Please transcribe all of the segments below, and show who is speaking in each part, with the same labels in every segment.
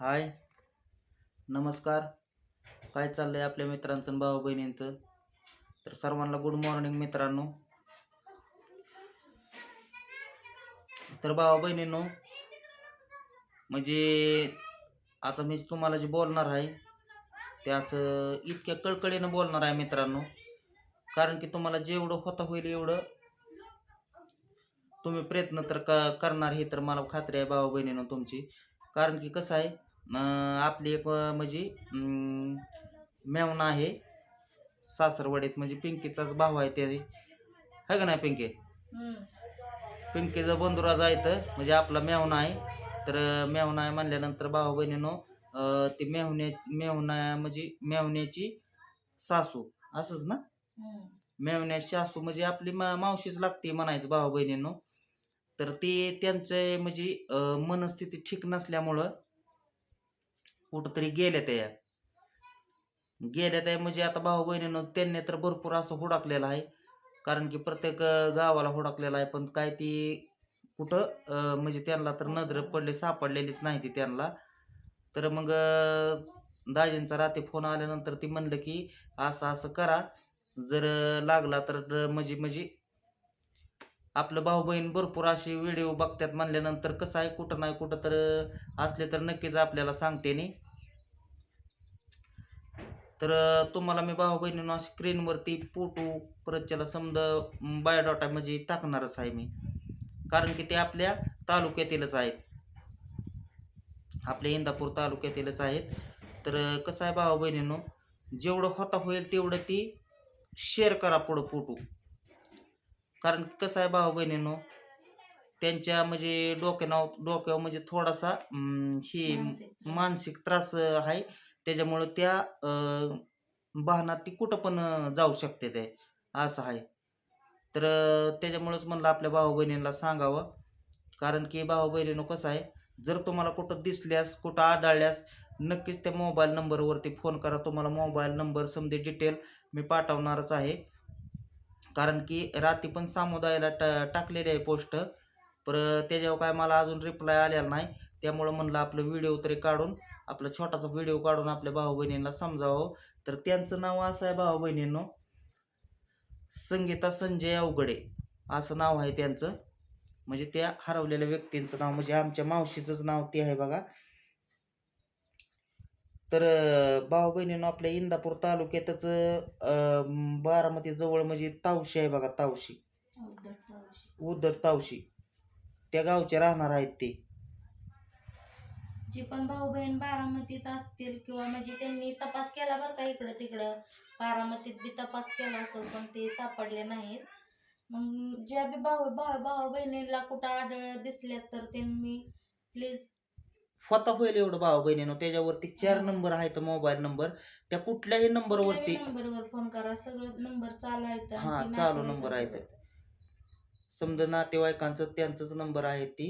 Speaker 1: हाय. नमस्कार. काय चाललंय आपल्या मित्रांचं आणि भाऊ बहिणींचं? तर सर्वांना गुड मॉर्निंग मित्रांनो. तर भाऊ बहिणींनो म्हणजे आता मी तुम्हाला जे बोलणार आहे ते असं इतक्या कळकळीनं बोलणार आहे मित्रांनो. कारण की तुम्हाला जेवढं होता होईल एवढं तुम्ही प्रयत्न तर का करणार हे तर मला खात्री आहे भाऊ बहिणीनं तुमची. कारण की कसं आहे आपली एक म्हणजे अं, मेवणा आहे. सासरवाडीत म्हणजे पिंकीचाच भाऊ आहे ते. आहे का नाही पिंकी? पिंकीचा बंधुराज आहे तर म्हणजे आपला मेवणा आहे. तर अं, मेवणा आहे म्हणल्यानंतर भाऊ बहिणीनो ती मेवण्या मेवणा म्हणजे मेवण्याची सासू. असंच ना? मेवण्या सासू म्हणजे आपली मा मावशीच लागते म्हणायचं भाऊ बहिणींनो. तर ते त्यांचे म्हणजे मनस्थिती ठीक नसल्यामुळं कुठंतरी गेल्या त्या गेल्या त्या म्हणजे आता भाऊ बहिणीनं त्यांनी तर भरपूर असं हुडाकलेलं आहे. कारण की प्रत्येक गावाला हुडाकलेला आहे. पण काय ती कुठं म्हणजे त्यांना तर नजर पडले सापडलेलीच नाही ती त्यांना. तर मग दाजींचा रात्री फोन आल्यानंतर ती म्हणलं की असं असं करा. जर लागला तर म्हणजे म्हणजे आपलं भाऊ बहीण भरपूर असे व्हिडिओ बघतात म्हणल्यानंतर कसं आहे कुठं नाही कुठं तर असले तर नक्कीच आपल्याला सांगते नाही तर तुम्हाला मी भाऊ बहिणीनं स्क्रीनवरती फोटो परत त्याला समजा बायोडाटा म्हणजे टाकणारच आहे मी. कारण की ते आपल्या तालुक्यातीलच आहेत. आपल्या इंदापूर तालुक्यातीलच आहेत. तर कसं आहे भाऊ बहिणीनं जेवढं होता होईल तेवढं ती शेअर करा पुढं फोटो कारण कसं आहे भाऊ बहिणींनो त्यांच्या म्हणजे डोक्यानाव डोक्यावर म्हणजे थोडासा ही मानसिक त्रास. आहे. त्याच्यामुळं त्या वाहनात ती कुठं पण जाऊ शकते ते. असं आहे. तर त्याच्यामुळंच म्हणलं आपल्या भाऊ बहिणींना सांगावं. कारण की भाऊ बहिणीनं कसं आहे जर तुम्हाला कुठं दिसल्यास कुठं आढळल्यास नक्कीच त्या मोबाईल नंबरवरती फोन करा. तुम्हाला मोबाईल नंबर समजे डिटेल मी पाठवणारच आहे. कारण की रात्री पण समुदायाला टा टाकलेली आहे पोस्ट. पर त्याच्यावर काय मला अजून रिप्लाय आलेला नाही. त्यामुळं म्हणलं आपलं व्हिडिओ तरी काढून आपला छोटासा व्हिडिओ काढून आपल्या भाऊ बहिणींना समजावं. तर त्यांचं नाव असं आहे भाऊ बहिणींनो संगीता संजय अवघडे. असं नाव आहे त्यांचं. म्हणजे त्या हरवलेल्या व्यक्तींचं नाव म्हणजे आमच्या मावशीचंच नाव ते आहे बघा. तर भाऊ बहिणीनं आपल्या इंदापूर तालुक्यातच बारामती जवळ म्हणजे तावशी आहे बघा तावशी. उदर तावशी. त्या गावचे राहणार आहेत ते.
Speaker 2: जे पण भाऊ बहीण बारामतीत असतील किंवा म्हणजे त्यांनी तपास केला बरं का इकडं तिकडं बारामतीत बी तपास केला असेल पण ते सापडले नाहीत. मग ज्या बी भाऊ भाऊ भाऊ बहिणीला कुठं आढळ दिसल्या तर त्यांनी प्लीज
Speaker 1: स्वतः होईल एवढं भाऊ बहिणीनं त्याच्यावरती चार नंबर आहेत मोबाईल नंबर त्या कुठल्याही नंबरवरती
Speaker 2: नंबरवर फोन करा. सगळं नंबर चालू आहेत
Speaker 1: हा, चालू नंबर आहेत. समजा नातेवाईकांचं त्यांचंच नंबर आहे ती.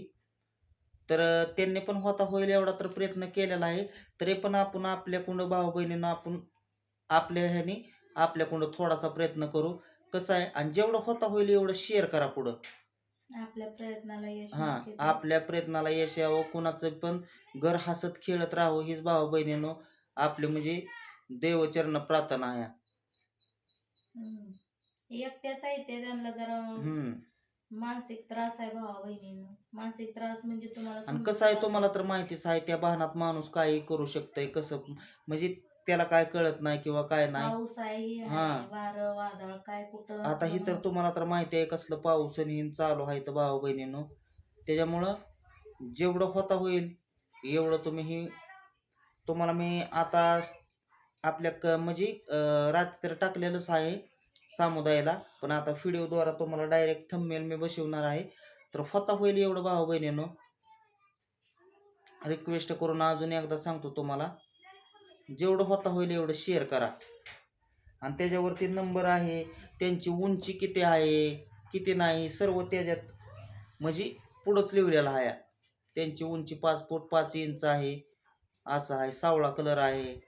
Speaker 1: तर त्यांनी पण होता होईल एवढा तर प्रयत्न केलेला आहे. तरी पण आपण आपल्याकडं भाऊ बहिणीनं आपण आपल्या ह्याने आपल्याकडं थोडासा प्रयत्न करू. कसं आहे? आणि जेवढं होता होईल एवढं शेअर करा पुढं.
Speaker 2: आपल्या प्रयत्नाला यश
Speaker 1: हा. आपल्या प्रयत्नाला यश यावं. कुणाचं पण घर हसत खेळत राहावं हीच भाऊ बहिणीनं आपली म्हणजे देवचरण प्रार्थना आहे.
Speaker 2: एकट्याच आहे ते त्यांना जरा
Speaker 1: हम्म.
Speaker 2: मानसिक त्रास आहे भावा बहिणींना मानसिक त्रास म्हणजे तुम्हाला
Speaker 1: आणि कसं आहे. तुम्हाला तर माहितीच आहे त्या वाहनात माणूस काही करू शकतंय कसं म्हणजे त्याला काय कळत नाही किंवा काय नाही
Speaker 2: पाऊस आहे हे
Speaker 1: हा.
Speaker 2: वारं वादळ काय कुठं
Speaker 1: आता
Speaker 2: असं
Speaker 1: ही तर. तुम्हाला तर माहिती आहे कसलं पाऊस आणि चालू आहे तर भाऊ बहिणीनं त्याच्यामुळं जेवढं होता होईल एवढं तुम्ही ही तुम्हाला मी आता आपल्या क म्हणजे अं, रात्री टाकलेलंच आहे समुदायाला. पण आता व्हिडिओद्वारा तुम्हाला डायरेक्ट थंबमेल मी बसवणार आहे. तर होता होईल एवढं भाऊ बहिणीनं. रिक्वेस्ट करून अजून एकदा सांगतो तुम्हाला. जेवढं होता होईल एवढं शेअर करा. आणि त्याच्यावरती नंबर आहे त्यांची उंची किती आहे किती नाही सर्व त्याच्यात म्हणजे पुढंच लिहिलेलं आहे. त्यांची उंची पाच फूट पाच इंच आहे. असं आहे सावळा कलर आहे.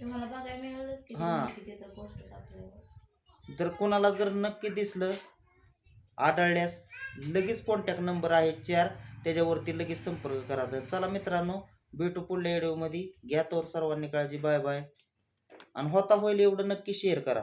Speaker 2: तुम्हाला बघायला मिळालंच की
Speaker 1: हा.
Speaker 2: त्यांनी तिथं पोस्ट टाकल्यावर
Speaker 1: जर कोणाला जर नक्की दिसलं आढळल्यास लगेच कॉन्टॅक्ट नंबर आहे चार त्याच्यावरती लगेच संपर्क करा. तर चला मित्रांनो भेटू पुढल्या व्हिडिओमध्ये घ्या तोवर सर्वांनी काळजी बाय बाय आणि होता होईल एवढं नक्की शेअर करा.